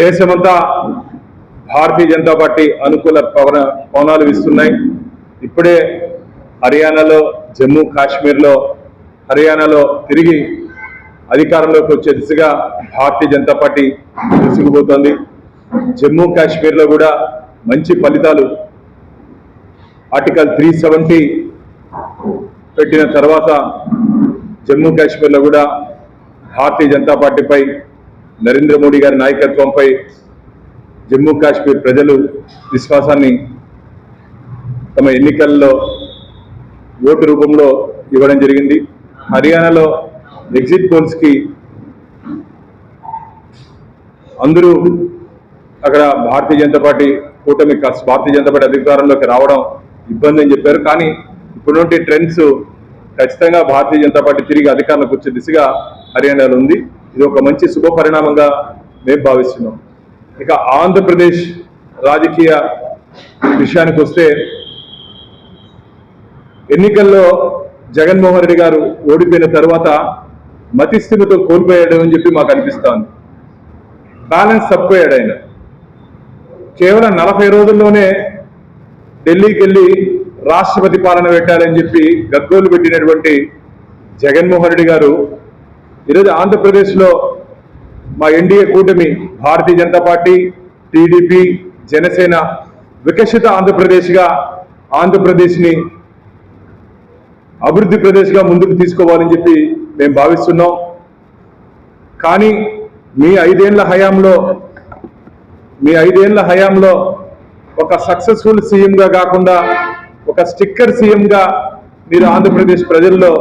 దేశమంతా భారతీయ జనతా పార్టీ అనుకూల పవన పవనాలు వీస్తున్నాయి. ఇప్పుడే హర్యానాలో జమ్మూ కాశ్మీర్లో హర్యానాలో తిరిగి అధికారంలోకి వచ్చే దిశగా భారతీయ జనతా పార్టీ దూసుకుపోతోంది జమ్మూ కాశ్మీర్లో కూడా మంచి ఫలితాలు. ఆర్టికల్ త్రీ సెవెంటీ పెట్టిన తర్వాత జమ్మూ కాశ్మీర్లో కూడా భారతీయ జనతా పార్టీపై నరేంద్ర మోడీ గారి నాయకత్వంపై జమ్మూ కాశ్మీర్ ప్రజలు విశ్వాసాన్ని తమ ఎన్నికల్లో ఓటు రూపంలో ఇవ్వడం జరిగింది. హర్యానాలో ఎగ్జిట్ పోల్స్కి అందరూ అక్కడ భారతీయ జనతా పార్టీ కూటమి భారతీయ జనతా పార్టీ అధికారంలోకి రావడం ఇబ్బంది అని చెప్పారు. కానీ ఇప్పుడుంటే ట్రెండ్స్ ఖచ్చితంగా భారతీయ జనతా పార్టీ తిరిగి అధికారంలోకి వచ్చే దిశగా హర్యానాలో ఉంది. ఇది ఒక మంచి శుభ పరిణామంగా మేము భావిస్తున్నాం. ఇక ఆంధ్రప్రదేశ్ రాజకీయ విషయానికి వస్తే ఎన్నికల్లో జగన్మోహన్ రెడ్డి గారు ఓడిపోయిన తర్వాత మతిస్థిమితో కోల్పోయాడు అని చెప్పి మాకు అనిపిస్తాను బ్యాలెన్స్ తప్పిపోయాడు ఆయన. కేవలం నలభై రోజుల్లోనే ఢిల్లీకి వెళ్ళి రాష్ట్రపతి పాలన పెట్టాలని చెప్పి గగ్గోలు పెట్టినటువంటి జగన్మోహన్ రెడ్డి గారు ఈరోజు ఆంధ్రప్రదేశ్లో మా ఎన్డీఏ కూటమి భారతీయ జనతా పార్టీ టీడీపీ జనసేన వికసిత ఆంధ్రప్రదేశ్గా ఆంధ్రప్రదేశ్ని అభివృద్ధి ప్రదేశ్గా ముందుకు తీసుకోవాలని చెప్పి మేము భావిస్తున్నాం. కానీ మీ ఐదేళ్ళ హయాంలో మీ ఐదేళ్ళ హయాంలో ఒక సక్సెస్ఫుల్ సీఎంగా కాకుండా ఒక స్టిక్కర్ సీఎంగా మీరు ఆంధ్రప్రదేశ్ ప్రజల్లో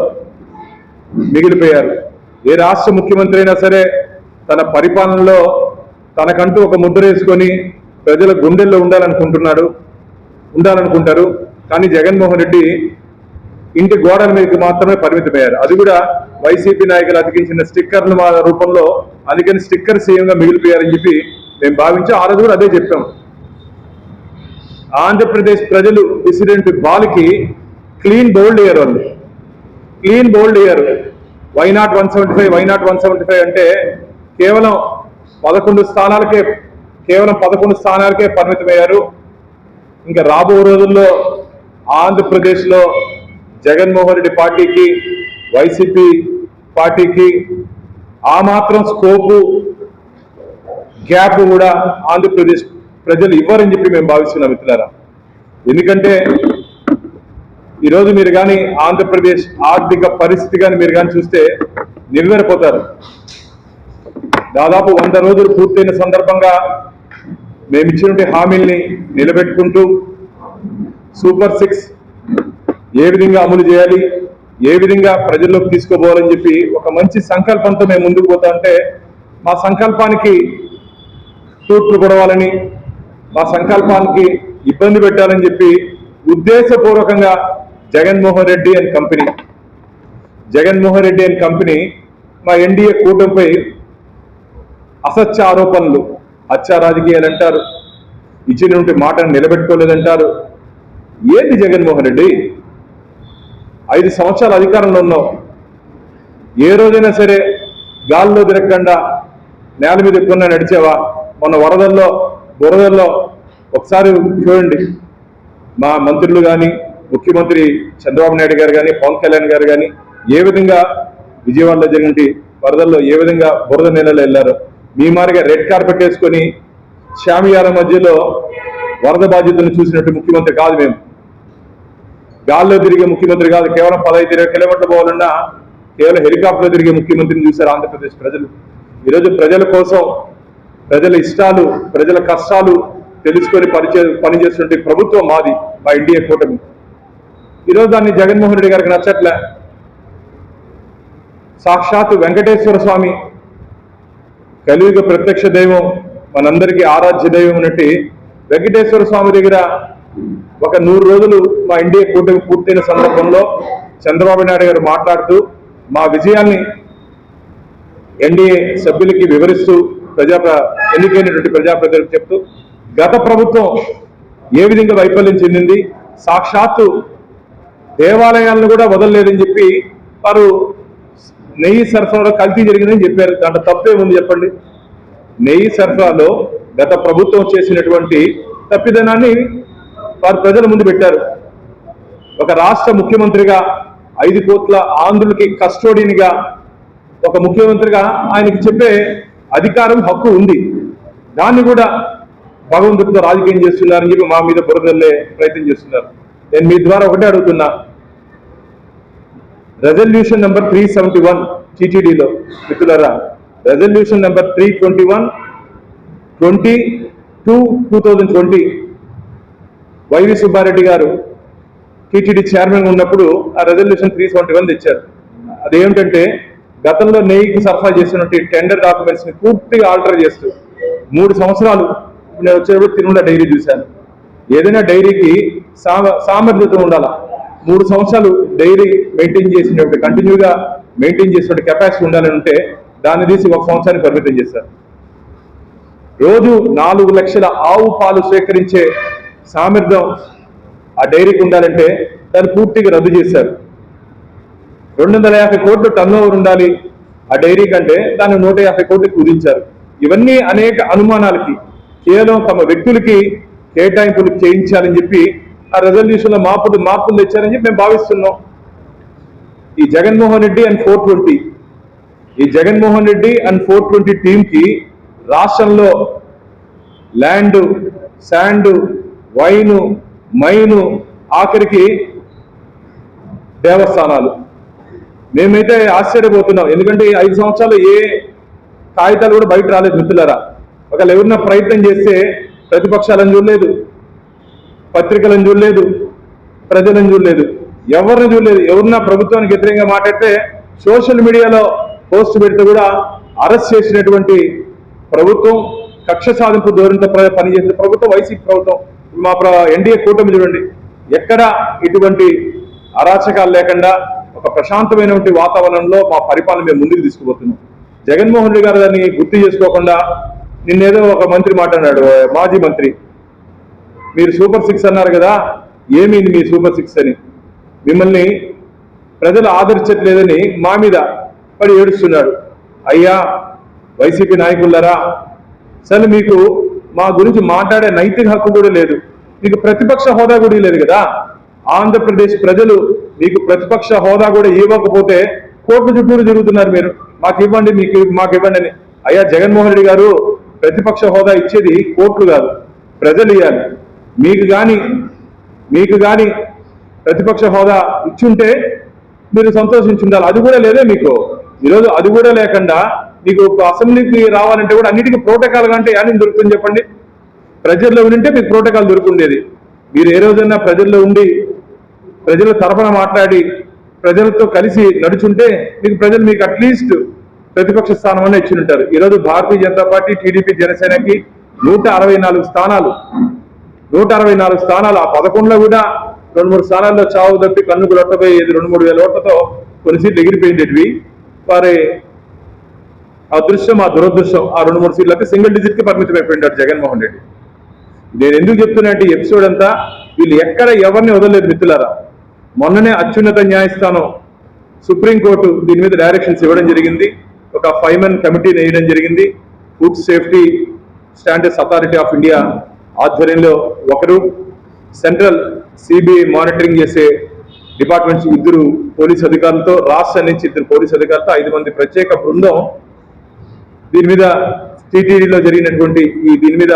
మిగిలిపోయారు. ఏ రాష్ట్ర ముఖ్యమంత్రి అయినా సరే తన పరిపాలనలో తనకంటూ ఒక ముద్ర వేసుకొని ప్రజల గుండెల్లో ఉండాలనుకుంటున్నాడు ఉండాలనుకుంటారు. కానీ జగన్మోహన్ రెడ్డి ఇంటి గోడల మీదకి మాత్రమే పరిమితమయ్యారు. అది కూడా వైసీపీ నాయకులు అతికించిన స్టిక్కర్ల రూపంలో అందుకని స్టిక్కర్ సీఎంగా మిగిలిపోయారని చెప్పి మేము భావించి. ఆ రోజు కూడా అదే చెప్పాం. ఆంధ్రప్రదేశ్ ప్రజలు ప్రెసిడెంట్ బాల్కి క్లీన్ బౌల్డ్ అయ్యారు వాళ్ళు. క్లీన్ బౌల్డ్ అయ్యారు. Why not one seventy five why not one seventy five అంటే కేవలం పదకొండు స్థానాలకే కేవలం పదకొండు స్థానాలకే పరిమితమయ్యారు. ఇంకా రాబో రోజుల్లో ఆంధ్రప్రదేశ్లో జగన్మోహన్ రెడ్డి పార్టీకి వైసీపీ పార్టీకి ఆ మాత్రం స్కోపు గ్యాప్ కూడా ఆంధ్రప్రదేశ్ ప్రజలు ఇవ్వరని చెప్పి మేము భావిస్తున్నాం మిత్రులారా. ఎందుకంటే ఈరోజు మీరు కానీ ఆంధ్రప్రదేశ్ ఆర్థిక పరిస్థితి కానీ మీరు కానీ చూస్తే నివ్వెరపోతారు దాదాపు వంద రోజులు పూర్తయిన సందర్భంగా మేము ఇచ్చినటువంటి హామీల్ని నిలబెట్టుకుంటూ సూపర్ సిక్స్ ఏ విధంగా అమలు చేయాలి ఏ విధంగా ప్రజల్లోకి తీసుకోపోవాలని చెప్పి ఒక మంచి సంకల్పంతో మేము ముందుకు పోతా అంటే మా సంకల్పానికి తూట్లు పొడవాలని మా సంకల్పానికి ఇబ్బంది పెట్టాలని చెప్పి ఉద్దేశపూర్వకంగా Jaganmohan Reddy and company. Jaganmohan Reddy and company మా ఎన్డీఏ కూటమిపై అసత్య ఆరోపణలు హత్య రాజకీయాలు అంటారు. ఇచ్చినటువంటి మాటను నిలబెట్టుకోలేదంటారు. ఏంటి జగన్మోహన్ రెడ్డి? ఐదు సంవత్సరాల అధికారంలో ఉన్నావు. ఏ రోజైనా సరే గాల్లో తిరగకుండా నేల మీద ఎక్కువ నడిచావా? మొన్న వరదల్లో బురదల్లో ఒకసారి చూడండి. మా మంత్రులు కానీ ముఖ్యమంత్రి చంద్రబాబు నాయుడు గారు కానీ పవన్ కళ్యాణ్ గారు కానీ ఏ విధంగా విజయవాడలో జరిగిన వరదల్లో ఏ విధంగా బురద నీళ్ళలో వెళ్ళారు మీ మారిగా రెడ్ కార్పెట్ వేసుకొని శామియాల మధ్యలో వరద బాధ్యతను చూసినట్టు ముఖ్యమంత్రి కాదు మేము. గాల్లో తిరిగే ముఖ్యమంత్రి కాదు కేవలం పదహైదు ఇరవై కిలోమీటర్లు పోవాలన్నా కేవలం హెలికాప్టర్లో తిరిగే ముఖ్యమంత్రిని చూశారు ఆంధ్రప్రదేశ్ ప్రజలు. ఈరోజు ప్రజల కోసం ప్రజల ఇష్టాలు ప్రజల కష్టాలు తెలుసుకొని పనిచే పనిచేస్తున్న ప్రభుత్వం మాది మా ఎన్డీఏ కూటమి. ఈరోజు దాన్ని జగన్మోహన్ రెడ్డి గారికి నచ్చట్లే. సాక్షాత్ వెంకటేశ్వర స్వామి కలియుగ ప్రత్యక్ష దైవం మనందరికీ ఆరాధ్య దైవం ఉన్నట్టు వెంకటేశ్వర స్వామి దగ్గర ఒక నూరు రోజులు మా ఇండియా కూటమి పూర్తయిన సందర్భంలో చంద్రబాబు నాయుడు గారు మాట్లాడుతూ మా విజయాన్ని ఎన్డీఏ సభ్యులకి వివరిస్తూ ప్రజా ఎన్నికైనటువంటి ప్రజాప్రతినిధులకు చెప్తూ గత ప్రభుత్వం ఏ విధంగా వైఫల్యం చెందింది సాక్షాత్తు దేవాలయాలను కూడా వదలలేదని చెప్పి వారు నెయ్యి సరఫరాలో కల్తీ జరిగిందని చెప్పారు. దాంట్లో తప్పే ఉంది చెప్పండి? నెయ్యి సరఫరాలో గత ప్రభుత్వం చేసినటువంటి తప్పిదనాన్ని వారు ప్రజల ముందు పెట్టారు. ఒక రాష్ట్ర ముఖ్యమంత్రిగా ఐదు కోట్ల ఆంధ్రులకి కస్టోడియన్గా ఒక ముఖ్యమంత్రిగా ఆయనకి చెప్పే అధికారం హక్కు ఉంది. దాన్ని కూడా భగవంతుడితో రాజకీయం చేస్తున్నారని చెప్పి మా మీద బురదల్లే ప్రయత్నం చేస్తున్నారు. నేను మీ ద్వారా ఒకటే అడుగుతున్నా. Resolution number three seventy one టీటీడీలో మిత్రులరా. Resolution number three twenty one twenty two two thousand twenty YV Subbareddy గారు టీటీడీ చైర్మన్ ఉన్నప్పుడు ఆ రెజల్యూషన్ త్రీ సెవెంటీ వన్ తెచ్చారు. అదేమిటంటే గతంలో నెయ్యికి సరఫరా చేసినటువంటి టెండర్ డాక్యుమెంట్స్ని పూర్తిగా ఆల్టర్ చేస్తూ మూడు సంవత్సరాలు నేను వచ్చేటప్పుడు తిరుమల డైరీ చూశాను. ఏదైనా డైరీకి సామ సామర్థ్యత ఉండాల? మూడు సంవత్సరాలు డైరీ మెయింటైన్ చేసినటువంటి కంటిన్యూగా మెయింటైన్ చేసినటువంటి కెపాసిటీ ఉండాలని ఉంటే దాన్ని తీసి ఒక సంవత్సరానికి పరిమితం చేశారు రోజు నాలుగు లక్షల ఆవు పాలు స్వీకరించే సామర్థ్యం ఆ డైరీకి ఉండాలంటే దాన్ని పూర్తిగా రద్దు చేశారు. రెండు వందల యాభై కోట్లు టర్న్ ఓవర్ ఉండాలి ఆ డైరీ కంటే దాన్ని నూట యాభై కోట్లు కుదించారు. ఇవన్నీ అనేక అనుమానాలకి కేవలం తమ వ్యక్తులకి కేటాయింపులు చేయించాలని చెప్పి ఆ రెజల్యూషన్లో మార్పులు మార్పులు తెచ్చారని చెప్పి మేము భావిస్తున్నాం. ఈ Jaganmohan Reddy and four twenty ఈ Jaganmohan Reddy and four twenty టీమ్కి రాష్ట్రంలో ల్యాండ్ శాండ్ వైను మైను ఆఖరికి దేవస్థానాలు. మేమైతే ఆశ్చర్యపోతున్నాం. ఎందుకంటే ఈ ఐదు సంవత్సరాలు ఏ కాగితాలు కూడా బయట రాలేదు మిత్రులరా. ఒకవేళ ఎవరన్నా ప్రయత్నం చేస్తే ప్రతిపక్షాలను చూడలేదు పత్రికలను చూడలేదు ప్రజలను చూడలేదు ఎవరిని చూడలేదు ఎవరన్నా ప్రభుత్వానికి వ్యతిరేకంగా మాట్లాడితే సోషల్ మీడియాలో పోస్ట్ పెడితే కూడా అరెస్ట్ చేసినటువంటి ప్రభుత్వం కక్ష సాధింపు ధోరణితో ప్ర- పనిచేసే ప్రభుత్వం వైసీపీ ప్రభుత్వం మా ప్ర- ఎన్డీఏ కూటమి చూడండి. ఎక్కడ ఇటువంటి అరాచకాలు లేకుండా ఒక ప్రశాంతమైనటువంటి వాతావరణంలో మా పరిపాలన మేము ముందుకు తీసుకుపోతున్నాం. జగన్మోహన్ రెడ్డి గారు దాన్ని గుర్తు చేసుకోకుండా నిన్నేదో ఒక మంత్రి మాట్లాడాడు మాజీ మంత్రి. మీరు సూపర్ సిక్స్ అన్నారు కదా ఏమైంది మీ సూపర్ సిక్స్ అని? మిమ్మల్ని ప్రజలు ఆదరించట్లేదని మా మీద పడి ఏడుస్తున్నాడు. అయ్యా వైసీపీ నాయకులరా సరే మీకు మా గురించి మాట్లాడే నైతిక హక్కు కూడా లేదు. మీకు ప్రతిపక్ష హోదా కూడా లేదు కదా? ఆంధ్రప్రదేశ్ ప్రజలు మీకు ప్రతిపక్ష హోదా కూడా ఇవ్వకపోతే కోర్టు చుట్టూరు తిరుగుతున్నారు మీరు. మాకు ఇవ్వండి మీకు మాకు ఇవ్వండి అని. అయ్యా జగన్మోహన్ రెడ్డి గారు ప్రతిపక్ష హోదా ఇచ్చేది కోర్టులు కాదు ప్రజలు ఇవ్వాలి మీకు కానీ మీకు కానీ ప్రతిపక్ష హోదా ఇచ్చుంటే మీరు సంతోషించుండాలి అది కూడా లేదే మీకు. ఈరోజు అది కూడా లేకుండా మీకు ఒక అసెంబ్లీకి రావాలంటే కూడా అన్నిటికీ ప్రోటోకాల్ అంటే ఏమని దొరుకుతుంది చెప్పండి? ప్రజల్లో ఉంటే మీకు ప్రోటోకాల్ దొరుకుండేది. మీరు ఏ రోజైనా ప్రజల్లో ఉండి ప్రజల తరఫున మాట్లాడి ప్రజలతో కలిసి నడుచుంటే మీకు ప్రజలు మీకు అట్లీస్ట్ ప్రతిపక్ష స్థానం అన్న ఇచ్చి ఉంటారు ఈరోజు భారతీయ జనతా పార్టీ టీడీపీ జనసేనకి నూట అరవై నాలుగు స్థానాలు. నూట అరవై నాలుగు స్థానాలు. ఆ పదకొండులో కూడా రెండు మూడు స్థానాల్లో చావు తప్పి కన్నుకు లొట్టపోయేది రెండు మూడు వేల ఓట్లతో కొన్ని సీట్లు ఎగిరిపోయిండేటివి వారి అదృశ్యం ఆ దురదృశ్యం ఆ రెండు మూడు సీట్లకి సింగిల్ డిజిట్కి పరిమితం జగన్మోహన్ రెడ్డి. నేను ఎందుకు చెప్తున్నా అంటే ఎపిసోడ్ అంతా వీళ్ళు ఎక్కడ ఎవరిని వదలలేదు మిత్రులారా. మొన్ననే అత్యున్నత న్యాయస్థానం సుప్రీంకోర్టు దీని మీద డైరెక్షన్స్ ఇవ్వడం జరిగింది. ఒక ఫైవ్ మెన్ కమిటీని వేయడం జరిగింది. Food safety standards authority of India ఆధ్వర్యంలో ఒకరు సెంట్రల్ సిబిఐ మానిటరింగ్ చేసే డిపార్ట్మెంట్స్ ఇద్దరు పోలీస్ అధికారులతో రాష్ట్రం నుంచి ఇద్దరు పోలీస్ అధికారులతో ఐదు మంది ప్రత్యేక బృందం దీని మీద టీటీడీలో జరిగినటువంటి ఈ దీని మీద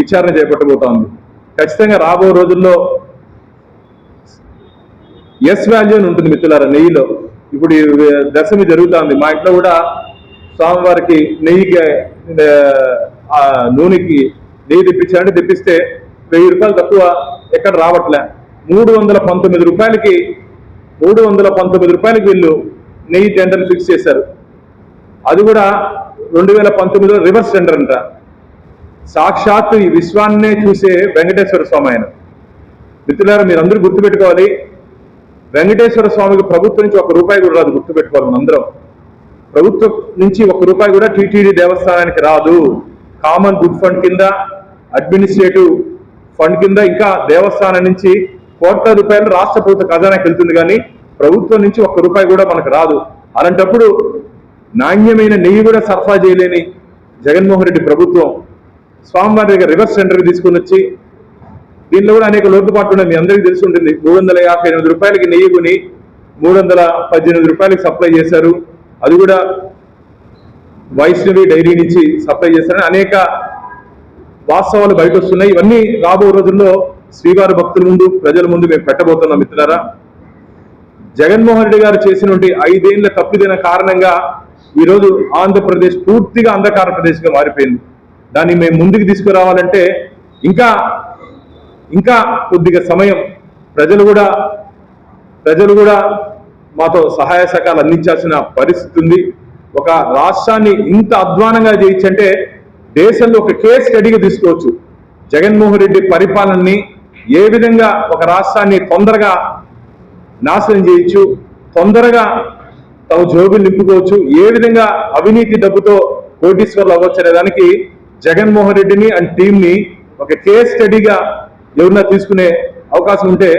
విచారణ చేపట్టబోతా ఉంది ఖచ్చితంగా రాబో రోజుల్లో ఎస్ వాల్యూ అని ఉంటుంది మిత్రులారా నెయ్యిలో. ఇప్పుడు దశమి జరుగుతా ఉంది మా ఇంట్లో కూడా స్వామివారికి నెయ్యికి నూనెకి నెయ్యి తెప్పించాలంటే తెప్పిస్తే వెయ్యి రూపాయలు తక్కువ ఎక్కడ రావట్లే. మూడు వందల పంతొమ్మిది రూపాయలకి మూడు వందల పంతొమ్మిది రూపాయలకి వీళ్ళు నెయ్యి టెండర్ ఫిక్స్ చేశారు. అది కూడా రెండు వేల పంతొమ్మిదిలో రివర్స్ టెండర్ అంట. సాక్షాత్ ఈ విశ్వాన్నే చూసే వెంకటేశ్వర స్వామి ఆయన. మిత్రులారా మీరందరూ గుర్తుపెట్టుకోవాలి. వెంకటేశ్వర స్వామికి ప్రభుత్వం నుంచి ఒక రూపాయి కూడా రాదు గుర్తుపెట్టుకోవాలి మనందరం. ప్రభుత్వం నుంచి ఒక రూపాయి కూడా టీటీడీ దేవస్థానానికి రాదు. కామన్ గుడ్ ఫండ్ కింద అడ్మినిస్ట్రేటివ్ ఫండ్ కింద ఇంకా దేవస్థానం నుంచి కోట్ల రూపాయలు రాష్ట్ర ప్రభుత్వ ఖజానాకి వెళ్తుంది కానీ ప్రభుత్వం నుంచి ఒక్క రూపాయి కూడా మనకు రాదు. అలాంటప్పుడు నాణ్యమైన నెయ్యి కూడా సరఫరా చేయలేని జగన్మోహన్ రెడ్డి ప్రభుత్వం స్వామివారి దగ్గర రివర్స్ సెంటర్కి తీసుకుని వచ్చి దీనిలో కూడా అనేక లోటుపాట్లు ఉన్నాయి. మీ అందరికీ తెలిసి ఉంటుంది. మూడు వందల యాభై ఎనిమిది రూపాయలకి నెయ్యి కొని మూడు వందల పద్దెనిమిది రూపాయలకి సప్లై చేశారు. అది కూడా వైష్ణవి డైరీ నుంచి సప్లై చేస్తారని అనేక వాస్తవాలు బయట వస్తున్నాయి ఇవన్నీ రాబో రోజుల్లో శ్రీవారి భక్తుల ముందు ప్రజల ముందు మేము పెట్టబోతున్నాం మిత్రులారా. జగన్మోహన్ రెడ్డి గారు చేసినటువంటి ఐదేళ్ళ తప్పిదైన కారణంగా ఈరోజు ఆంధ్రప్రదేశ్ పూర్తిగా అంధకార ప్రదేశ్గా మారిపోయింది. దాన్ని మేము ముందుకు తీసుకురావాలంటే ఇంకా ఇంకా కొద్దిగా సమయం. ప్రజలు కూడా ప్రజలు కూడా మాతో సహాయ సహకారాలు అందించాల్సిన పరిస్థితి ఉంది. ఒక రాష్ట్రాన్ని ఇంత అధ్వానంగా చేయించంటే దేశంలో ఒక కేస్ స్టడీగా తీసుకోవచ్చు. జగన్మోహన్ రెడ్డి పరిపాలనని ఏ విధంగా ఒక రాష్ట్రాన్ని తొందరగా నాశనం చేయొచ్చు తొందరగా తమ జోబులు నింపుకోవచ్చు ఏ విధంగా అవినీతి డబ్బుతో కోటీశ్వర్లు అవ్వచ్చు అనే దానికి జగన్మోహన్ రెడ్డిని అండ్ టీంని ఒక కేస్ స్టడీగా ఎవరన్నా తీసుకునే అవకాశం ఉంటే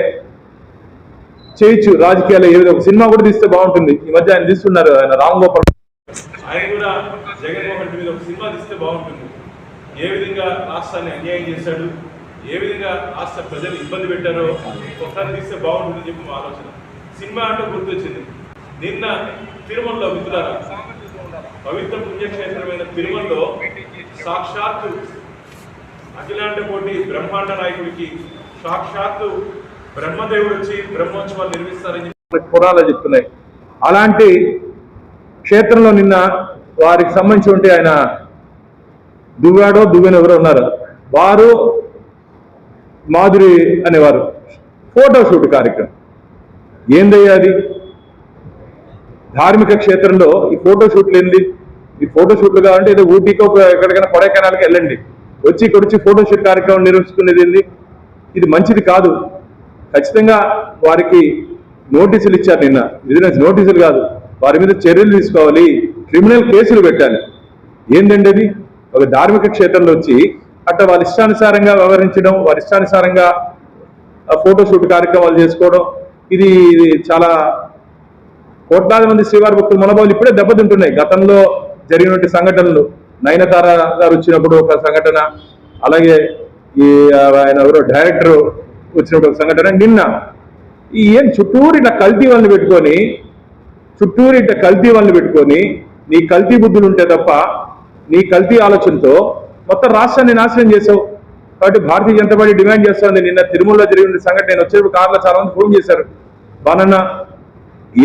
చేయొచ్చు రాజకీయాల్లో ఏ విధంగా ఒక సినిమా కూడా తీస్తే బాగుంటుంది. ఈ మధ్య ఆయన తీస్తున్నారు ఆయన రామ్ గోపాల్. ఆయన కూడా జగన్మోహన్ రెడ్డి మీద ఒక సినిమా తీస్తే బాగుంటుంది. ఏ విధంగా రాష్ట్రాన్ని అన్యాయం చేశాడు ఏ విధంగా రాష్ట్ర ప్రజలు ఇబ్బంది పెట్టారో ఒకసారి తీస్తే బాగుంటుందని చెప్పి మా ఆలోచన. సినిమా అంటే గుర్తొచ్చింది. నిన్న తిరుమలలో మిత్రులారా పవిత్ర పుణ్యక్షేత్రమైన తిరుమలలో సాక్షాత్తు అఖిలాండ కోటి బ్రహ్మాండ నాయకుడికి సాక్షాత్తు బ్రహ్మదేవుడు వచ్చి బ్రహ్మోత్సవాలు నిర్మిస్తారని పురాణాలు చెప్తున్నాయి. అలాంటి క్షేత్రంలో నిన్న వారికి సంబంధించి ఉంటే ఆయన దువ్వాడో దువ్వెన ఎవరో ఉన్నారు. వారు మాధురి అనేవారు. ఫోటోషూట్ కార్యక్రమం. ఏందయ్యా అది? ధార్మిక క్షేత్రంలో ఈ ఫోటోషూట్లు ఏంది? ఈ ఫోటోషూట్లు కావాలంటే ఏదో ఊటీకో ఎక్కడికైనా కొడైకెనాల్కి వెళ్ళండి. వచ్చి ఇక్కడ వచ్చి ఫోటోషూట్ కార్యక్రమం నిర్వహించుకునేది ఏంది? ఇది మంచిది కాదు. ఖచ్చితంగా వారికి నోటీసులు ఇచ్చారు నిన్న. విజిలెన్స్ నోటీసులు కాదు. వారి మీద చర్యలు తీసుకోవాలి. క్రిమినల్ కేసులు పెట్టాలి. ఏంటండి అది? ఒక ధార్మిక క్షేత్రంలో వచ్చి అట్ట వాళ్ళ ఇష్టానుసారంగా వ్యవహరించడం వారి ఇష్టానుసారంగా ఫోటోషూట్ కార్యక్రమాలు చేసుకోవడం ఇది చాలా కోట్లాది మంది శ్రీవారి భక్తులు మనోభావాలు ఇప్పుడే దెబ్బతింటున్నాయి. గతంలో జరిగినటువంటి సంఘటనలు నయనతార గారు వచ్చినప్పుడు ఒక సంఘటన అలాగే ఈ ఆయన ఎవరో డైరెక్టర్ వచ్చినప్పుడు ఒక సంఘటన. నిన్న ఈ ఏం చుట్టూరు ఇట్లా కల్తీ వాళ్ళని పెట్టుకొని చుట్టూరు ఇట్లా కల్తీ వాళ్ళని పెట్టుకొని నీ కల్తీ బుద్ధులు ఉంటే తప్ప నీ కల్తీ ఆలోచనతో మొత్తం రాష్ట్రాన్ని నాశనం చేసావు కాబట్టి భారతీయ జనతా పార్టీ డిమాండ్ చేస్తుంది. నిన్న తిరుమలలో జరిగిన సంఘటన నేను వచ్చేప్పుడు కార్లో చాలా మంది ఫోన్ చేశారు. బానన్న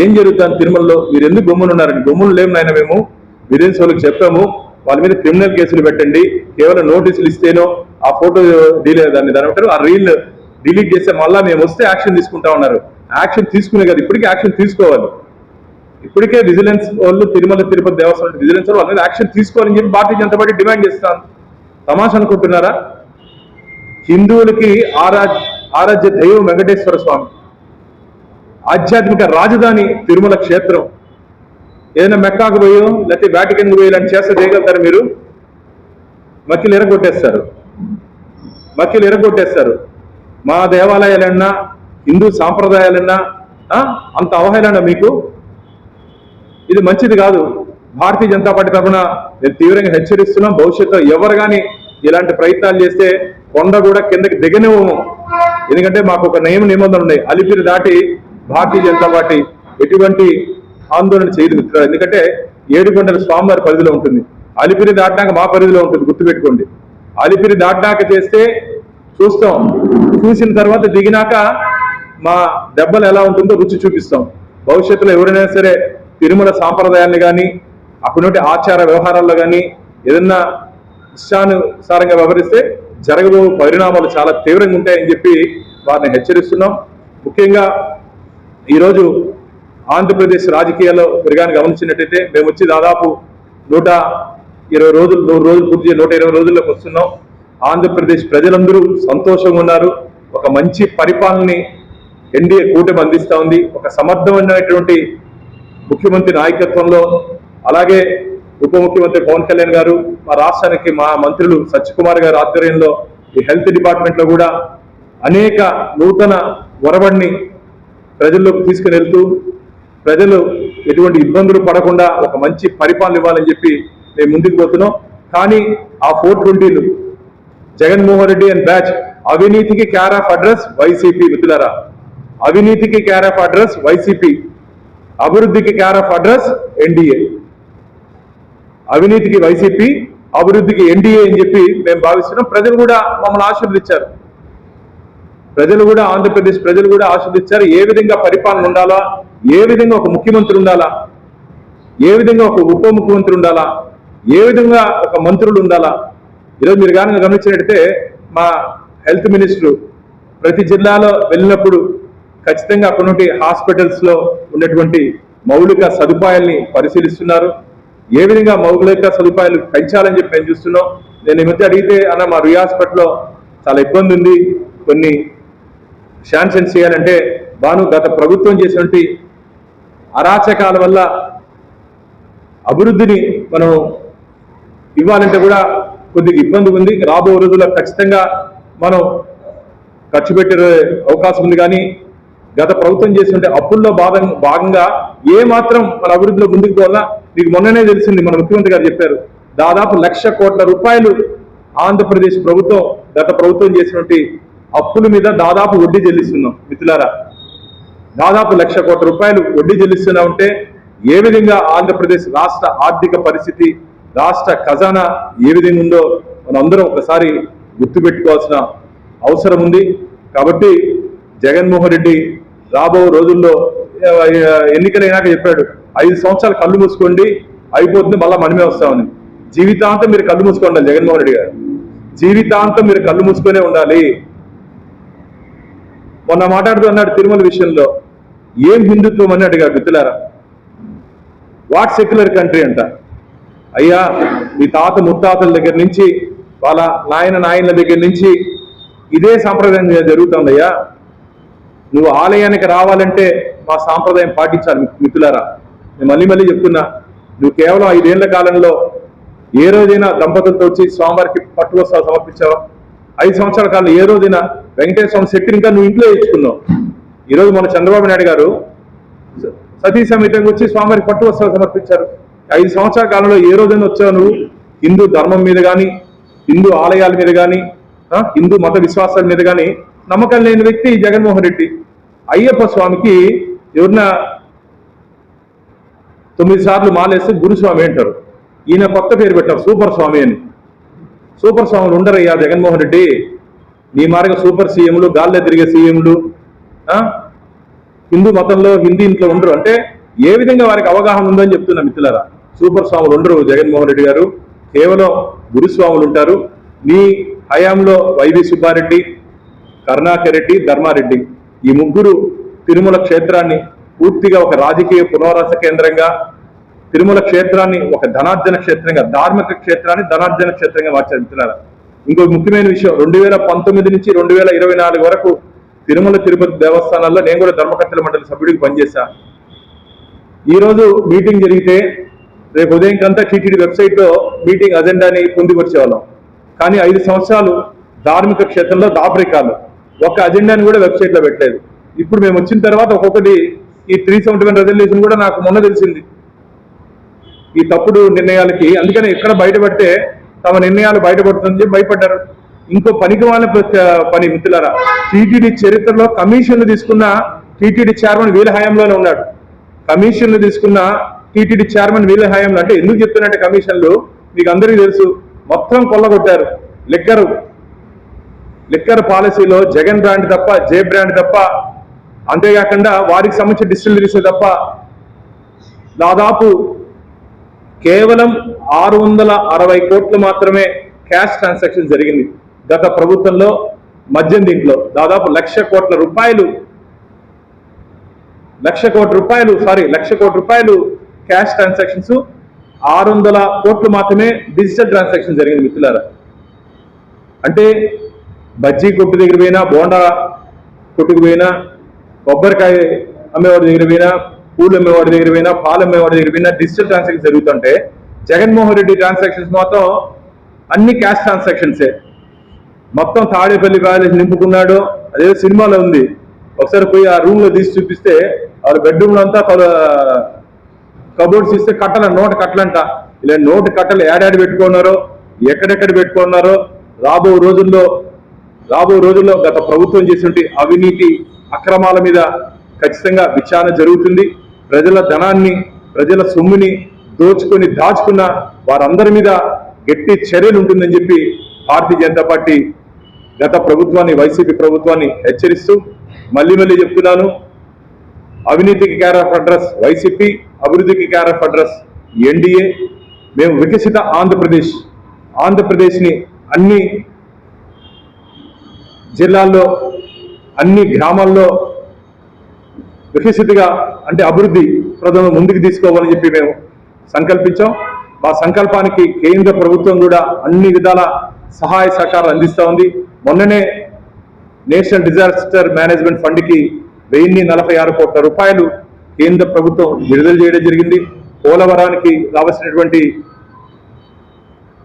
ఏం జరుగుతుంది తిరుమలలో? మీరు ఎందుకు గమ్మున ఉన్నారండి? గొమ్ములు లేము నాయన మేము. విజిలెన్స్ వాళ్ళకి చెప్పాము. వాళ్ళ మీద క్రిమినల్ కేసులు పెట్టండి. కేవలం నోటీసులు ఇస్తేనో ఆ ఫోటో డీలే దాన్ని. దాని ఆ రీల్ డిలీట్ చేస్తే మళ్ళీ మేము వస్తే యాక్షన్ తీసుకుంటా ఉన్నారు. యాక్షన్ తీసుకునే కదా ఇప్పటికీ యాక్షన్ తీసుకోవాలి. ఇప్పటికే విజిలెన్స్ వాళ్ళు తిరుమల తిరుపతి దేవస్థానం విజిలెన్స్ వాళ్ళు వాళ్ళ మీద యాక్షన్ తీసుకోవాలని చెప్పి భారతీయ జనతా పార్టీ డిమాండ్ చేస్తాను తమాషా అనుకుంటున్నారా? హిందువులకి ఆరా ఆరాధ్య దైవం వెంకటేశ్వర స్వామి. ఆధ్యాత్మిక రాజధాని తిరుమల క్షేత్రం. ఏదైనా మెక్కాకు పోయో లేకపోతే వ్యాటికన్కి పోయో ఇలాంటి చేస్తే చేయగలుగుతారు మీరు? మక్కిలు ఎరగొట్టేస్తారు. మక్కిలు ఎరగొట్టేస్తారు. మా దేవాలయాలన్నా హిందూ సాంప్రదాయాలన్నా అంత అవహేళన మీకు? ఇది మంచిది కాదు. భారతీయ జనతా పార్టీ తరఫున నేను తీవ్రంగా హెచ్చరిస్తున్నాం. భవిష్యత్తులో ఎవరు కానీ ఇలాంటి ప్రయత్నాలు చేస్తే కొండ కూడా కిందకి దిగనివ్వము. ఎందుకంటే మాకు ఒక నియమ నిబంధనలు ఉన్నాయి అలిపిరి దాటి భారతీయ జనతా పార్టీ ఎటువంటి ఆందోళన చేయదు మిత్రులు ఎందుకంటే ఏడుకొండల స్వామివారి పరిధిలో ఉంటుంది. అలిపిరి దాటినాక మా పరిధిలో ఉంటుంది. గుర్తుపెట్టుకోండి. అలిపిరి దాటినాక చేస్తే చూస్తాం. చూసిన తర్వాత దిగినాక మా దెబ్బలు ఎలా ఉంటుందో రుచి చూపిస్తాం. భవిష్యత్తులో ఎవరైనా సరే తిరుమల సాంప్రదాయాన్ని కానీ అక్కడుంటే ఆచార వ్యవహారాల్లో కానీ ఏదన్నా ఇష్టానుసారంగా వ్యవహరిస్తే జరగబో పరిణామాలు చాలా తీవ్రంగా ఉంటాయని చెప్పి వారిని హెచ్చరిస్తున్నాం. ముఖ్యంగా ఈరోజు ఆంధ్రప్రదేశ్ రాజకీయాల్లో పెరిగాన్ని గమనించినట్టయితే మేము వచ్చి దాదాపు నూట ఇరవై రోజులు నూరు రోజులు పూర్తి నూట ఇరవై రోజుల్లోకి వస్తున్నాం. ఆంధ్రప్రదేశ్ ప్రజలందరూ సంతోషంగా ఉన్నారు. ఒక మంచి పరిపాలనని ఎన్డీఏ కూటమి అందిస్తూ ఉంది. ఒక సమర్థమైనటువంటి ముఖ్యమంత్రి నాయకత్వంలో అలాగే ఉప ముఖ్యమంత్రి పవన్ కళ్యాణ్ గారు మా రాష్ట్రానికి మా మంత్రులు సత్యకుమార్ గారి ఆధ్వర్యంలో ఈ హెల్త్ డిపార్ట్మెంట్లో కూడా అనేక నూతన ఒరబడిని ప్రజల్లోకి తీసుకుని వెళ్తూ ప్రజలు ఎటువంటి ఇబ్బందులు పడకుండా ఒక మంచి పరిపాలన ఇవ్వాలని చెప్పి మేము ముందుకు పోతున్నాం. కానీ ఆ ఫోర్ ట్వంటీలు జగన్మోహన్ రెడ్డి అండ్ బ్యాచ్ అవినీతికి క్యార్ ఆఫ్ అడ్రస్ వైసీపీ మిత్రులరా. అవినీతికి క్యార్ ఆఫ్ అడ్రస్ వైసీపీ అభివృద్ధికి క్యార్ ఆఫ్ అడ్రస్ ఎన్డీఏ అవినీతికి వైసీపీ అభివృద్ధికి ఎన్డీఏ అని చెప్పి మేము భావిస్తున్నాం. ప్రజలు కూడా మమ్మల్ని ఆశీర్వదించారు. ప్రజలు కూడా ఆంధ్రప్రదేశ్ ప్రజలు కూడా ఆశీర్వదించారు. ఏ విధంగా పరిపాలన ఉండాలా? ఏ విధంగా ఒక ముఖ్యమంత్రి ఉండాలా? ఏ విధంగా ఒక ఉప ముఖ్యమంత్రి ఉండాలా? ఏ విధంగా ఒక మంత్రులు ఉండాలా? ఈరోజు మీరు కానీ గమనించినట్టయితే మా హెల్త్ మినిస్టర్ ప్రతి జిల్లాలో వెళ్ళినప్పుడు ఖచ్చితంగా అక్కడ నుండి ఉన్నటువంటి మౌలిక సదుపాయాల్ని పరిశీలిస్తున్నారు. ఏ విధంగా మౌలిక సదుపాయాలు పెంచాలని చెప్పి మేము చూస్తున్నాం. నేను ఈ మధ్య అడిగితే అన్న మా రియాస్పట్లో హాస్పిటల్లో చాలా ఇబ్బంది ఉంది. కొన్ని శాంక్షన్ చేయాలంటే బాను గత ప్రభుత్వం చేసినటువంటి అరాచకాల వల్ల అభివృద్ధిని మనం ఇవ్వాలంటే కూడా కొద్దిగా ఇబ్బంది ఉంది. రాబో రోజుల్లో ఖచ్చితంగా మనం ఖర్చు పెట్టే అవకాశం ఉంది. కానీ గత ప్రభుత్వం చేసినట్టు అప్పుల్లో భాగం భాగంగా ఏ మాత్రం మన అభివృద్ధిలో ముందుకు పోవాలా మీకు మొన్ననే తెలిసింది మన ముఖ్యమంత్రి గారు చెప్పారు. దాదాపు లక్ష కోట్ల రూపాయలు ఆంధ్రప్రదేశ్ ప్రభుత్వం గత ప్రభుత్వం చేసినటువంటి అప్పుల మీద దాదాపు వడ్డీ చెల్లిస్తున్నాం మిత్రులారా. దాదాపు లక్ష కోట్ల రూపాయలు వడ్డీ చెల్లిస్తున్నా ఉంటే ఏ విధంగా ఆంధ్రప్రదేశ్ రాష్ట్ర ఆర్థిక పరిస్థితి రాష్ట్ర ఖజానా ఏ విధంగా ఉందో మనం అందరం ఒకసారి గుర్తుపెట్టుకోవాల్సిన అవసరం ఉంది. కాబట్టి జగన్మోహన్ రెడ్డి రాబో రోజుల్లో ఎన్నికలైనాక చెప్పాడు ఐదు సంవత్సరాలు కళ్ళు మూసుకోండి అయిపోతుంది మళ్ళీ మనమే వస్తామని. జీవితాంతం మీరు కళ్ళు మూసుకోండి జగన్మోహన్ రెడ్డి గారు. జీవితాంతం మీరు కళ్ళు మూసుకొనే ఉండాలి. మొన్న మాట్లాడుతూ అన్నాడు తిరుమల విషయంలో ఏం హిందుత్వం అని అడిగాడు మిత్రులారా? వాట్ సెక్యులర్ కంట్రీ అంట. అయ్యా మీ తాత ముత్తాతల దగ్గర నుంచి వాళ్ళ నాయన నాయనల దగ్గర నుంచి ఇదే సాంప్రదాయం జరుగుతుందయ్యా. నువ్వు ఆలయానికి రావాలంటే మా సాంప్రదాయం పాటించాలి మిత్రులారా. నేను మళ్ళీ మళ్ళీ చెప్తున్నా నువ్వు కేవలం ఐదేళ్ళ కాలంలో ఏ రోజైనా దంపతులతో వచ్చి స్వామివారికి పట్టువస్త్రాలు సమర్పించావా? ఐదు సంవత్సరాల కాలంలో ఏ రోజైనా వెంకటేశ్వర స్వామి శక్తిని ఇంకా నువ్వు ఇంట్లో ఇచ్చుకున్నావు ఈరోజు మన చంద్రబాబు నాయుడు గారు సతీ సమేతంగా వచ్చి స్వామివారికి పట్టువస్త్రాలు సమర్పించారు. ఐదు సంవత్సరాల కాలంలో ఏ రోజైనా వచ్చావు నువ్వు? హిందూ ధర్మం మీద కానీ హిందూ ఆలయాల మీద కానీ హిందూ మత విశ్వాసాల మీద కానీ నమ్మకం లేని వ్యక్తి జగన్మోహన్ రెడ్డి. అయ్యప్ప స్వామికి ఎవరిన తొమ్మిది సార్లు మాలేస్తే గురుస్వామి అంటారు. ఈయన కొత్త పేరు పెట్టారు సూపర్ స్వామి అని. సూపర్ స్వాములు ఉండరయ్యా జగన్మోహన్ రెడ్డి. నీ మార్గ సూపర్ సీఎంలు గాల్లో తిరిగే సీఎంలు ఆ? హిందూ మతంలో హిందీ ఇంట్లో ఉండరు. అంటే ఏ విధంగా వారికి అవగాహన ఉందని చెప్తున్నా మిత్రులరా? సూపర్ స్వాములు ఉండరు జగన్మోహన్ రెడ్డి గారు. కేవలం గురుస్వాములు ఉంటారు. నీ హయాంలో వైవి సుబ్బారెడ్డి కరుణాకర్ రెడ్డి ధర్మారెడ్డి ఈ ముగ్గురు తిరుమల క్షేత్రాన్ని పూర్తిగా ఒక రాజకీయ పునరాస కేంద్రంగా తిరుమల క్షేత్రాన్ని ఒక ధనార్జన క్షేత్రంగా ధార్మిక క్షేత్రాన్ని ధనార్జన క్షేత్రంగా మార్చారు ఇంకో ముఖ్యమైన విషయం రెండు వేల పంతొమ్మిది నుంచి రెండు వేల ఇరవై నాలుగు వరకు తిరుమల తిరుపతి దేవస్థానాల్లో నేను కూడా ధర్మకర్తల మండలి సభ్యుడికి పనిచేశా. ఈ రోజు మీటింగ్ జరిగితే రేపు ఉదయం కంతా టీటీడీ వెబ్సైట్లో మీటింగ్ అజెండాని పొందుపరిచేవాళ్ళం. కానీ ఐదు సంవత్సరాలు ధార్మిక క్షేత్రంలో దాపరికాలు. ఒక్క అజెండాని కూడా వెబ్సైట్లో పెట్టలేదు. ఇప్పుడు మేము వచ్చిన తర్వాత ఒక్కొక్కటి ఈ త్రీ సెవెంటీ వన్ రెజల్యూషన్ కూడా నాకు మొన్న తెలిసింది. ఈ తప్పుడు నిర్ణయాలకి అందుకని ఎక్కడ బయటపడితే తమ నిర్ణయాలు బయటపడుతుందని భయపడ్డారు. ఇంకో పనికి వాళ్ళ పని మిత్రులారా టీటీడీ చరిత్రలో కమిషన్లు తీసుకున్న టీటీడీ చైర్మన్ వీళ్ళ హయాంలోనే ఉన్నాడు. కమిషన్లు తీసుకున్న టీటీడీ చైర్మన్ వీళ్ళ హయాంలో అంటే ఎందుకు చెప్తున్నట్టే కమిషన్లు? మీకు అందరికీ తెలుసు మొత్తం కొల్లగొట్టారు. లెక్కరు లిక్కర్ పాలసీలో జగన్ బ్రాండ్ తప్ప జే బ్రాండ్ తప్ప అంతేకాకుండా వారికి సంబంధించిన డిస్టిలరీస్ తప్ప దాదాపు కేవలం ఆరు వందల అరవై కోట్లు మాత్రమే క్యాష్ ట్రాన్సాక్షన్ జరిగింది గత ప్రభుత్వంలో మద్యం దీంట్లో. దాదాపు లక్ష కోట్ల రూపాయలు లక్ష కోట్ల రూపాయలు సారీ లక్ష కోట్ల రూపాయలు క్యాష్ ట్రాన్సాక్షన్స్ ఆరు వందల కోట్లు మాత్రమే డిజిటల్ ట్రాన్సాక్షన్ జరిగింది మిత్రులారా. అంటే బజ్జీ కొట్టు దగ్గర పోయినా బోండా కొట్టుకు పోయినా కొబ్బరికాయ అమ్మేవాడి దగ్గర పోయినా పూలు అమ్మేవాడి దగ్గర పోయినా పాలు అమ్మేవాడి దగ్గర పోయినా డిజిటల్ ట్రాన్సాక్షన్ జరుగుతుంటే జగన్మోహన్ రెడ్డి ట్రాన్సాక్షన్స్ మాత్రం అన్ని క్యాష్ ట్రాన్సాక్షన్సే. మొత్తం తాడేపల్లి కాలేజీ నింపుకున్నాడు. అదే సినిమాలో ఉంది. ఒకసారి పోయి ఆ రూమ్లో తీసి చూపిస్తే వాళ్ళ బెడ్రూమ్లో అంతా కబోర్డ్స్ ఇస్తే కట్టల నోటు కట్టలంట. ఇలా నోటు కట్టలు ఏడాడి పెట్టుకున్నారో ఎక్కడెక్కడ పెట్టుకున్నారో రాబో రోజుల్లో రాబో రోజుల్లో గత ప్రభుత్వం చేసినటువంటి అవినీతి అక్రమాల మీద ఖచ్చితంగా విచారణ జరుగుతుంది. ప్రజల ధనాన్ని ప్రజల సొమ్ముని దోచుకొని దాచుకున్న వారందరి మీద గట్టి చర్యలు ఉంటుందని చెప్పి భారతీయ జనతా పార్టీ గత ప్రభుత్వాన్ని వైసీపీ ప్రభుత్వాన్ని హెచ్చరిస్తూ మళ్ళీ మళ్ళీ చెప్తున్నాను. అవినీతికి కేర్ ఆఫ్ అడ్రస్ వైసీపీ. అభివృద్ధికి కేర్ ఆఫ్ అడ్రస్ ఎన్డీఏ మేము వికసిత ఆంధ్రప్రదేశ్. ఆంధ్రప్రదేశ్ని అన్ని జిల్లాల్లో అన్ని గ్రామాల్లో వికసితగా అంటే అభివృద్ధి ప్రజలను ముందుకు తీసుకోవాలని చెప్పి మేము సంకల్పించాం. మా సంకల్పానికి కేంద్ర ప్రభుత్వం కూడా అన్ని విధాల సహాయ సహకారాలు అందిస్తూ ఉంది. మొన్ననే నేషనల్ డిజాస్టర్ మేనేజ్మెంట్ ఫండ్కి వెయ్యి నలభై ఆరు కోట్ల రూపాయలు కేంద్ర ప్రభుత్వం విడుదల చేయడం జరిగింది. పోలవరానికి రావాల్సినటువంటి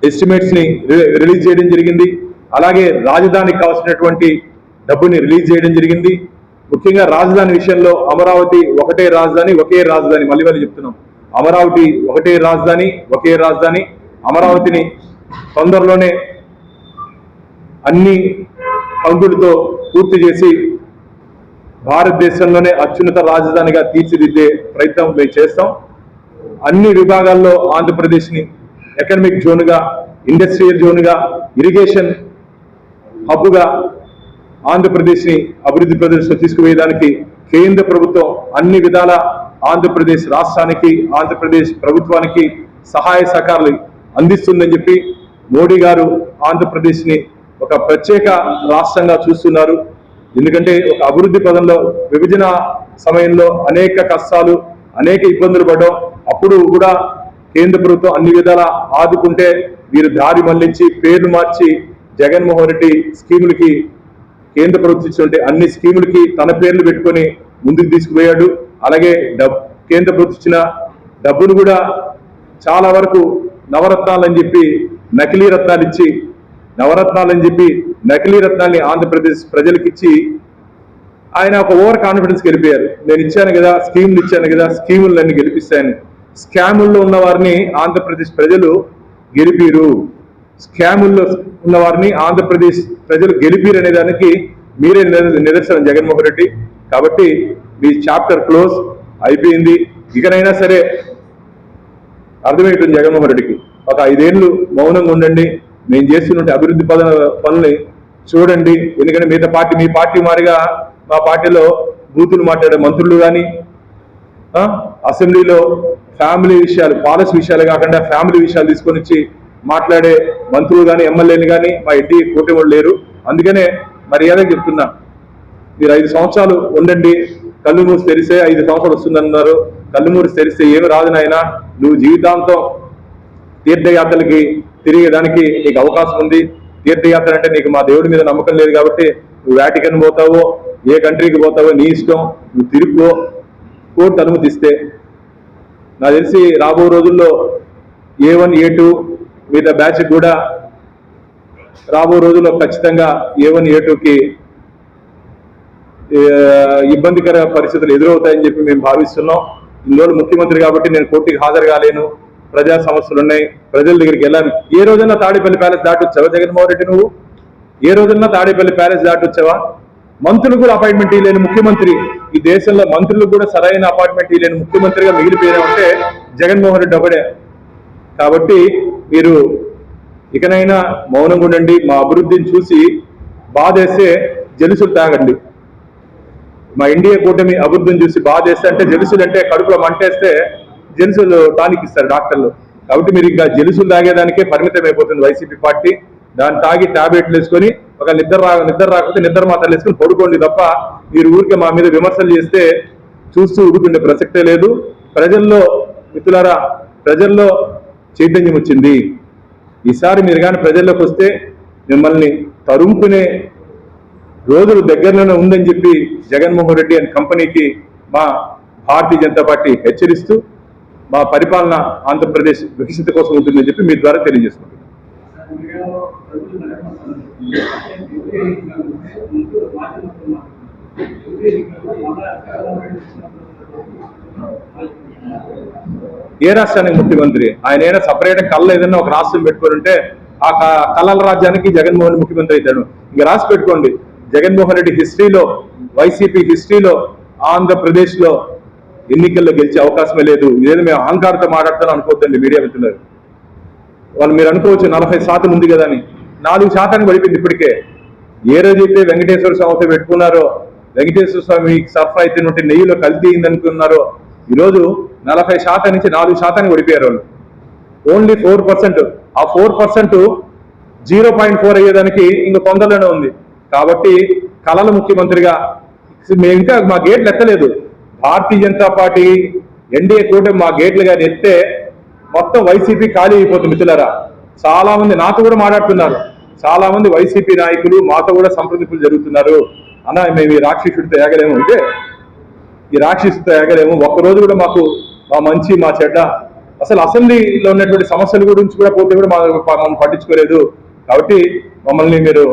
ఎస్టిమేట్స్ని రి- రిలీజ్ చేయడం జరిగింది. అలాగే రాజధానికి కావాల్సినటువంటి డబ్బుని రిలీజ్ చేయడం జరిగింది. ముఖ్యంగా రాజధాని విషయంలో అమరావతి ఒకటే రాజధాని ఒకే రాజధాని. మళ్ళీ మళ్ళీ చెప్తున్నాం. అమరావతి ఒకటే రాజధాని ఒకే రాజధాని. అమరావతిని తొందరలోనే అన్ని పంకులతో పూర్తి చేసి భారతదేశంలోనే అత్యున్నత రాజధానిగా తీర్చిదిద్దే ప్రయత్నం మేము చేస్తాం. అన్ని విభాగాల్లో ఆంధ్రప్రదేశ్ని ఎకనమిక్ జోన్గా ఇండస్ట్రియల్ జోన్గా ఇరిగేషన్ హబ్గా ఆంధ్రప్రదేశ్ని అభివృద్ధి ప్రదేశంలో తీసుకుపోయేదానికి కేంద్ర ప్రభుత్వం అన్ని విధాల ఆంధ్రప్రదేశ్ రాష్ట్రానికి ఆంధ్రప్రదేశ్ ప్రభుత్వానికి సహాయ సహకారాలు అందిస్తుందని చెప్పి మోడీ గారు ఆంధ్రప్రదేశ్ని ఒక ప్రత్యేక రాష్ట్రంగా చూస్తున్నారు. ఎందుకంటే ఒక అభివృద్ధి పదంలో విభజన సమయంలో అనేక కష్టాలు అనేక ఇబ్బందులు పడ్డాం. అప్పుడు కూడా కేంద్ర ప్రభుత్వం అన్ని విధాలా ఆదుకుంటే వీరు దారి మళ్ళించి పేర్లు మార్చి జగన్మోహన్ రెడ్డి స్కీములకి కేంద్ర ప్రభుత్వం ఇచ్చినటువంటి అన్ని స్కీములకి తన పేర్లు పెట్టుకొని ముందుకు తీసుకుపోయాడు. అలాగే డబ్ కేంద్ర ప్రభుత్వం ఇచ్చిన డబ్బును కూడా చాలా వరకు నవరత్నాలు అని చెప్పి నకిలీ రత్నాలు ఇచ్చి నవరత్నాలు అని చెప్పి నకిలీ రత్నాల్ని ఆంధ్రప్రదేశ్ ప్రజలకు ఇచ్చి ఆయన ఒక ఓవర్ కాన్ఫిడెన్స్ గెలిపారు. నేను ఇచ్చాను కదా స్కీములు ఇచ్చాను కదా స్కీములు గెలిపిస్తాను స్కాముల్లో ఉన్న వారిని ఆంధ్రప్రదేశ్ ప్రజలు గెలిపిరు. స్కాముల్లో ఉన్న వారిని ఆంధ్రప్రదేశ్ ప్రజలు గెలిపిరు అనే దానికి మీరే నిద- నిదర్శనం జగన్మోహన్ రెడ్డి. కాబట్టి మీ చాప్టర్ క్లోజ్ అయిపోయింది. ఇకనైనా సరే అర్థమైపోయింది జగన్మోహన్ రెడ్డికి. ఒక ఐదేళ్ళు మౌనంగా ఉండండి. మేము చేస్తున్న అభివృద్ధి పద పనుల్ని చూడండి. ఎందుకంటే మిగతా పార్టీ మీ పార్టీ మారిగా మా పార్టీలో బూతులు మాట్లాడే మంత్రులు కానీ అసెంబ్లీలో ఫ్యామిలీ విషయాలు పాలసీ విషయాలు కాకుండా ఫ్యామిలీ విషయాలు తీసుకొని వచ్చి మాట్లాడే మంత్రులు కానీ ఎమ్మెల్యేలు కానీ మా ఇంటి కూటమి వాళ్ళు లేరు. అందుకనే మర్యాదగా చెప్తున్నా. మీరు ఐదు సంవత్సరాలు ఉండండి. కళ్ళు మూసి తెరిస్తే ఐదు సంవత్సరాలు వస్తుందన్నారు. కళ్ళు మూసి తెరిస్తే ఏమి రాదు నాయనా. నువ్వు జీవితాంతం తీర్థయాత్రలకి తిరిగేదానికి నీకు అవకాశం ఉంది. తీర్థయాత్ర అంటే నీకు మా దేవుడి మీద నమ్మకం లేదు కాబట్టి నువ్వు వాటికన్ పోతావో ఏ కంట్రీకి పోతావో నీ ఇష్టం నువ్వు తిరుక్కో. కోర్టు అనుమతిస్తే. నాకు తెలిసి రాబో రోజుల్లో ఏ వన్ ఏ టూ మిగతా బ్యాచ్ కూడా రాబో రోజుల్లో ఖచ్చితంగా ఏ వన్ ఏ టూకి ఇబ్బందికర పరిస్థితులు ఎదురవుతాయని చెప్పి మేము భావిస్తున్నాం. ఇందులో ముఖ్యమంత్రి కాబట్టి నేను కోర్టుకి హాజరు కాలేను. ప్రజా సమస్యలు ఉన్నాయి. ప్రజల దగ్గరికి వెళ్ళాలి. ఏ రోజైనా తాడేపల్లి ప్యాలెస్ దాటొచ్చావా? జగన్మోహన్ రెడ్డి నువ్వు? ఏ రోజన్నా తాడేపల్లి ప్యాలెస్ దాటొచ్చావా? మంత్రులు కూడా అపాయింట్మెంట్ ఇవ్వలేని ముఖ్యమంత్రి. ఈ దేశంలో మంత్రులు కూడా సరైన అపాయింట్మెంట్ ఇవ్వలేని ముఖ్యమంత్రిగా మిగిలిపోయినామంటే జగన్మోహన్ రెడ్డి ఒకడే. కాబట్టి మీరు ఇకనైనా మౌనంగా ఉండండి. మా అభివృద్ధిని చూసి బాధేస్తే జలుసులు తాగండి. మా ఇండియా కూటమి అభివృద్ధిని చూసి బాధేస్తే అంటే జలుసులు అంటే కడుపులో మంటేస్తే జెన్సులు టానిక్ ఇస్తారు డాక్టర్లు. కాబట్టి మీరు ఇంకా జెలుసులు తాగేదానికే పరిమితం అయిపోతుంది వైసీపీ పార్టీ. దాన్ని తాగి టాబ్లెట్లు వేసుకొని ఒక నిద్ర రా నిద్ర రాకపోతే నిద్ర మాత్రలు వేసుకొని పడుకోండి తప్ప మీరు ఊరికే మా మీద విమర్శలు చేస్తే చూస్తూ ఊరుకుండే ప్రసక్తే లేదు. ప్రజల్లో మిత్రులారా ప్రజల్లో చైతన్యం వచ్చింది. ఈసారి మీరు కానీ ప్రజల్లోకి వస్తే మిమ్మల్ని తరుముకునే రోజులు దగ్గరలోనే ఉందని చెప్పి జగన్మోహన్ రెడ్డి అండ్ కంపెనీకి మా భారతీయ జనతా పార్టీ హెచ్చరిస్తూ మా పరిపాలన ఆంధ్రప్రదేశ్ వికసిత కోసం ఉంటుందని చెప్పి మీ ద్వారా తెలియజేస్తున్నాం ఏ రాష్ట్రానికి ముఖ్యమంత్రి? ఆయన ఏదైనా సపరేట్ కళ్ళ ఏదైనా ఒక రాష్ట్రం పెట్టుకొని ఉంటే ఆ క- కళల రాజ్యానికి జగన్మోహన్ ముఖ్యమంత్రి అవుతాడు. ఇంకా రాసి పెట్టుకోండి. జగన్మోహన్ రెడ్డి హిస్టరీలో వైసీపీ హిస్టరీలో ఆంధ్రప్రదేశ్లో ఎన్నికల్లో గెలిచే అవకాశమే లేదు. ఇదేదో మేము అహంకారంతో మాట్లాడుతాను అనుకోవద్దండి మీడియా మిత్రులు వాళ్ళు మీరు అనుకోవచ్చు నలభై శాతం ఉంది కదా అని. నాలుగు శాతానికి పడిపోయింది ఇప్పటికే. ఏ రోజైతే వెంకటేశ్వర స్వామితో పెట్టుకున్నారో వెంకటేశ్వర స్వామి సరఫరా అయితే నెయ్యిలో కల్తీ అనుకున్నారో ఈరోజు నలభై శాతం నుంచి నాలుగు శాతానికి పడిపోయారు వాళ్ళు. Only four percent. ఆ four percent zero point four అయ్యేదానికి ఇంకా తొందరలోనే ఉంది. కాబట్టి కళల ముఖ్యమంత్రిగా మేము ఇంకా మా గేట్లు ఎత్తలేదు. భారతీయ జనతా పార్టీ ఎన్డీఏ కూటమి మా గేట్లు కానీ ఎత్తే మొత్తం వైసీపీ ఖాళీ అయిపోతుంది మిత్రులారా. చాలా మంది నాతో కూడా మాట్లాడుతున్నారు. చాలా మంది వైసీపీ నాయకులు మాతో కూడా సంప్రదింపులు జరుగుతున్నారు. అన్న మేము ఈ రాక్షసుడితో ఏగలేము అంటే ఈ రాక్షసుతో ఏగలేము. ఒక్కరోజు కూడా మాకు మా మంచి మా చెడ్డ అసలు అసెంబ్లీలో ఉన్నటువంటి సమస్యల గురించి కూడా పోతే కూడా మా మమ్మల్ని పట్టించుకోలేదు. కాబట్టి మమ్మల్ని మీరు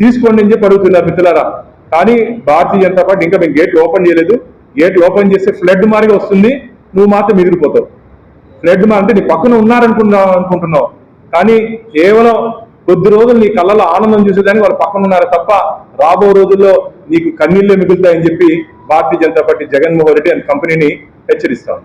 తీసుకోండి అని చెప్పి అడుగుతున్నారు మిత్రులారా. కానీ భారతీయ జనతా పార్టీ ఇంకా మేము గేట్లు ఓపెన్ చేయలేదు. గేట్లు ఓపెన్ చేస్తే ఫ్లడ్ మారిగా వస్తుంది నువ్వు మాత్రం మిగిలిపోతావు ఫ్లడ్ మా అంటే నీ పక్కన ఉన్నారనుకున్నావు అనుకుంటున్నావు. కానీ కేవలం కొద్ది రోజులు నీ కళ్ళలో ఆనందం చూసేదానికి వాళ్ళు పక్కన ఉన్నారు తప్ప రాబో రోజుల్లో నీకు కన్నీళ్ళే మిగులుతాయని చెప్పి భారతీయ జనతా పార్టీ జగన్మోహన్ రెడ్డి అండ్ కంపెనీని హెచ్చరిస్తాను